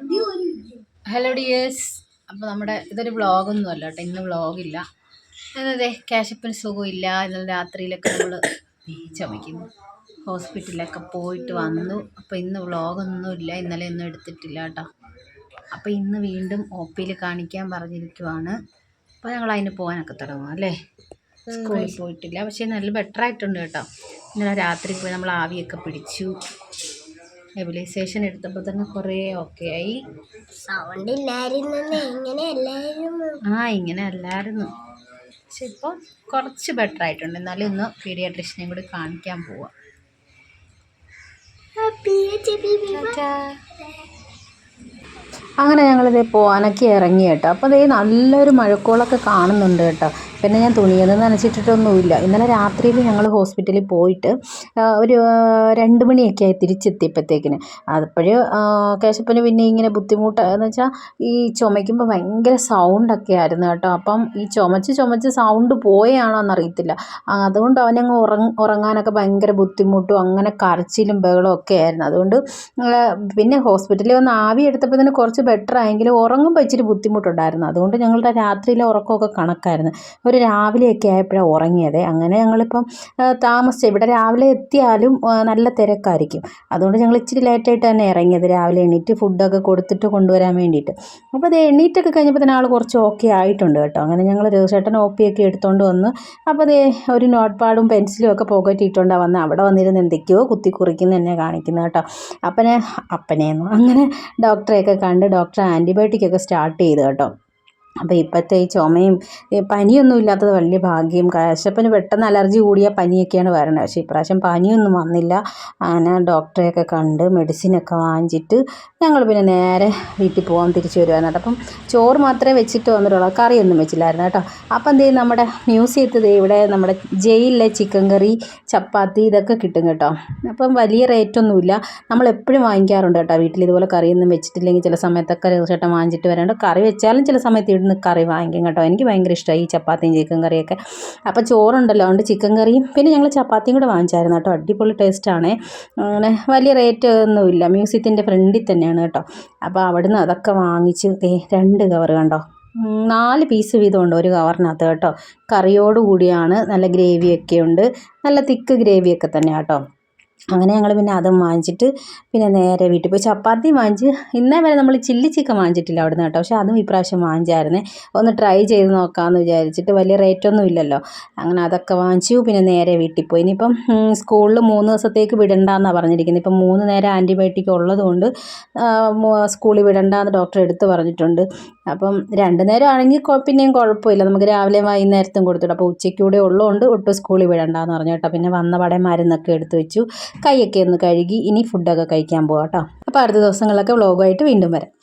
Hello dears അപ്പോൾ നമ്മുടെ ഇതൊരു വ്ളോഗൊന്നും അല്ല കേട്ടോ. ഇന്ന് വ്ളോഗില്ല. അതെ ക്യാഷപ്പിന് സുഖമില്ല. ഇന്നലെ രാത്രിയിലൊക്കെ നമ്മൾ ചുമയ്ക്കുന്നു ഹോസ്പിറ്റലിലൊക്കെ പോയിട്ട് വന്നു. അപ്പോൾ ഇന്ന് വ്ളോഗൊന്നും ഇല്ല ഇന്നലെ ഒന്നും എടുത്തിട്ടില്ല കേട്ടോ. അപ്പോൾ ഇന്ന് വീണ്ടും ഒ പിയിൽ കാണിക്കാൻ പറഞ്ഞിരിക്കുവാണ്. അപ്പോൾ ഞങ്ങൾ അതിന് പോകാനൊക്കെ തുടങ്ങും അല്ലേ? സ്കൂളിൽ പോയിട്ടില്ല. പക്ഷേ നല്ല ബെറ്റർ ആയിട്ടുണ്ട് കേട്ടോ. ഇന്നലെ രാത്രി പോയി നമ്മൾ ആവിയൊക്കെ പിടിച്ചു. നെബിലൈസേഷൻ എടുത്തപ്പോൾ തന്നെ കുറേ ഓക്കെ ആയി. സൗണ്ട് ഇല്ലായിരുന്നു ഇങ്ങനെ അല്ലായിരുന്നു ആ ഇങ്ങനെ അല്ലായിരുന്നു പക്ഷെ ഇപ്പോൾ കുറച്ച് ബെറ്റർ ആയിട്ടുണ്ട്. എന്നാലും ഇന്ന് പീഡിയാട്രിഷനെയും കൂടി കാണിക്കാൻ പോവാം. അങ്ങനെ ഞങ്ങളിത് പോകാനൊക്കെ ഇറങ്ങി കേട്ടോ. അപ്പോൾ ദേ നല്ലൊരു മഴക്കോളൊക്കെ കാണുന്നുണ്ട് കേട്ടോ. പിന്നെ ഞാൻ തുണിയൊന്നും നനച്ചിട്ടിട്ടൊന്നുമില്ല. ഇന്നലെ രാത്രിയിൽ ഞങ്ങൾ ഹോസ്പിറ്റലിൽ പോയിട്ട് ഒരു രണ്ട് മണിയൊക്കെ ആയി തിരിച്ചെത്തിയപ്പോഴത്തേക്കിന്. അപ്പോഴേ കേശപ്പന് പിന്നെ ഇങ്ങനെ ബുദ്ധിമുട്ട് എന്ന് വെച്ചാൽ ഈ ചുമയ്ക്കുമ്പോൾ ഭയങ്കര സൗണ്ടൊക്കെ ആയിരുന്നു കേട്ടോ. അപ്പം ഈ ചുമച്ച് ചുമച്ച് സൗണ്ട് പോയാണോ എന്നറിയത്തില്ല. അതുകൊണ്ട് അവനങ്ങ് ഉറങ്ങ ഉറങ്ങാനൊക്കെ ഭയങ്കര ബുദ്ധിമുട്ടും അങ്ങനെ കരച്ചിലും ബഹളവും ഒക്കെ ആയിരുന്നു. അതുകൊണ്ട് പിന്നെ ഹോസ്പിറ്റലിൽ വന്ന് ആവി എടുത്തപ്പോൾ തന്നെ കുറച്ച് ബെറ്റർ ആയെങ്കിലും ഉറങ്ങുമ്പോൾ ഇച്ചിരി ബുദ്ധിമുട്ടുണ്ടായിരുന്നു. അതുകൊണ്ട് ഞങ്ങളുടെ രാത്രിയിലെ ഉറക്കമൊക്കെ കണക്കായിരുന്നു. ഒരു രാവിലെയൊക്കെ ആയപ്പോഴാണ് ഉറങ്ങിയത്. അങ്ങനെ ഞങ്ങളിപ്പം താമസിച്ചു ഇവിടെ രാവിലെ എത്തിയാലും നല്ല തിരക്കായിരിക്കും. അതുകൊണ്ട് ഞങ്ങൾ ഇച്ചിരി ലേറ്റായിട്ട് തന്നെ ഇറങ്ങിയത്. രാവിലെ എണീറ്റ് ഫുഡൊക്കെ കൊടുത്തിട്ട് കൊണ്ടുവരാൻ വേണ്ടിയിട്ട്. അപ്പോൾ അത് എണീറ്റൊക്കെ കഴിഞ്ഞപ്പോൾ തന്നെ ആൾ കുറച്ച് ഓക്കെ ആയിട്ടുണ്ട് കേട്ടോ. അങ്ങനെ ഞങ്ങൾ രഘുചേട്ടൻ ഒ പി ഒക്കെ എടുത്തുകൊണ്ട് വന്ന് അപ്പോൾ അതേ ഒരു നോട്ട് പാഡും പെൻസിലും ഒക്കെ പോക്കറ്റ് ഇട്ടുകൊണ്ടാണ് വന്ന്. അവിടെ വന്നിരുന്ന് എന്തൊക്കെയോ കുത്തി കുറിക്കുന്ന എന്നെ കാണിക്കുന്നത് കേട്ടോ. അപ്പനെ അപ്പനെയെന്നു അങ്ങനെ ഡോക്ടറെയൊക്കെ കണ്ട് ഡോക്ടർ ആന്റിബയോട്ടിക് ഒക്കെ സ്റ്റാർട്ട് ചെയ്തു കേട്ടോ. അപ്പോൾ ഇപ്പോഴത്തെ ഈ ചുമയും പനിയൊന്നും ഇല്ലാത്തത് വലിയ ഭാഗ്യം. കശപ്പന് പെട്ടെന്ന് അലർജി കൂടിയ പനിയൊക്കെയാണ് വരണത്. പക്ഷേ ഇപ്രാവശ്യം പനിയൊന്നും വന്നില്ല. അങ്ങനെ ഡോക്ടറെയൊക്കെ കണ്ട് മെഡിസിനൊക്കെ വാങ്ങിച്ചിട്ട് ഞങ്ങൾ പിന്നെ നേരെ വീട്ടിൽ പോകാൻ തിരിച്ചു വരുവായിരുന്നു അപ്പം ചോറ് മാത്രമേ വെച്ചിട്ട് വന്നിട്ടുള്ളൂ. കറിയൊന്നും വെച്ചില്ലായിരുന്നു കേട്ടോ. അപ്പം എന്ത് നമ്മുടെ മ്യൂസിയത്തിൽ ദേ ഇവിടെ നമ്മുടെ ജയിലിലെ ചിക്കൻ കറി ചപ്പാത്തി ഇതൊക്കെ കിട്ടും കേട്ടോ. അപ്പം വലിയ റേറ്റൊന്നുമില്ല. നമ്മൾ എപ്പോഴും വാങ്ങിക്കാറുണ്ട് കേട്ടോ. വീട്ടിൽ ഇതുപോലെ കറിയൊന്നും വെച്ചിട്ടില്ലെങ്കിൽ ചില സമയത്തൊക്കെ ചേട്ടൻ വാങ്ങിച്ചിട്ട് വരാണ്ട് കറി വെച്ചാലും ചില സമയത്ത് ഇവിടുന്ന് കറി വാങ്ങിക്കും കേട്ടോ. എനിക്ക് ഭയങ്കര ഇഷ്ടമായി ഈ ചപ്പാത്തിയും ചിക്കൻ കറിയൊക്കെ. അപ്പോൾ ചോറുണ്ടല്ലോ അതുകൊണ്ട് ചിക്കൻ കറിയും. പിന്നെ ഞങ്ങൾ ചപ്പാത്തിയും കൂടെ വാങ്ങിച്ചായിരുന്നു കേട്ടോ. അടിപൊളി ടേസ്റ്റാണ് അങ്ങനെ വലിയ റേറ്റ് ഒന്നുമില്ല. മ്യൂസിയത്തിന്റെ ഫ്രണ്ടിൽ തന്നെയാണ് കേട്ടോ. അപ്പോൾ അവിടുന്ന് അതൊക്കെ വാങ്ങിച്ച് രണ്ട് കവർ കണ്ടോ? നാല് പീസ് വീതമുണ്ട് ഒരു കവറിനകത്ത് കേട്ടോ. കറിയോടുകൂടിയാണ് നല്ല ഗ്രേവിയൊക്കെ ഉണ്ട്. നല്ല തിക്ക് ഗ്രേവിയൊക്കെ തന്നെ കേട്ടോ. അങ്ങനെ ഞങ്ങൾ പിന്നെ അതും വാങ്ങിച്ചിട്ട് പിന്നെ നേരെ വീട്ടിൽ പോയി. ചപ്പാത്തി വാങ്ങിച്ച് ഇന്നേ വരെ നമ്മൾ ചില്ലി ചിക്കൻ വാങ്ങിച്ചിട്ടില്ല അവിടുന്ന് കേട്ടോ. പക്ഷേ അതും ഇപ്രാവശ്യം വാങ്ങിച്ചായിരുന്നേ. ഒന്ന് ട്രൈ ചെയ്ത് നോക്കാമെന്ന് വിചാരിച്ചിട്ട് വലിയ റേറ്റൊന്നും ഇല്ലല്ലോ. അങ്ങനെ അതൊക്കെ വാങ്ങിച്ചു. പിന്നെ നേരെ വീട്ടിൽ പോയി. ഇനിയിപ്പം സ്കൂളിൽ മൂന്ന് ദിവസത്തേക്ക് വിടണ്ടെന്നാണ് പറഞ്ഞിരിക്കുന്നത് ഇപ്പം മൂന്ന് നേരം ആന്റിബയോട്ടിക് ഉള്ളതുകൊണ്ട് സ്കൂളിൽ വിടണ്ടെന്ന് ഡോക്ടർ എടുത്ത് പറഞ്ഞിട്ടുണ്ട്. അപ്പം രണ്ട് നേരം ആണെങ്കിൽ പിന്നെയും കുഴപ്പമില്ല. നമുക്ക് രാവിലെ വൈകുന്നേരത്തും കൊടുത്തിടും അപ്പോൾ ഉച്ചയ്ക്കൂടെ ഉള്ളതുകൊണ്ട് ഒട്ടും സ്കൂളിൽ വിടണ്ടെന്ന് പറഞ്ഞു കേട്ടോ. പിന്നെ വന്ന പടേ മരുന്നൊക്കെ എടുത്ത് വെച്ചു. കൈയൊക്കെ ഒന്ന് കഴുകി ഇനി ഫുഡൊക്കെ കഴിക്കാൻ പോകാം കേട്ടോ. അപ്പോൾ അടുത്ത ദിവസങ്ങളിലൊക്കെ വ്ളോഗുമായിട്ട് വീണ്ടും വരാം.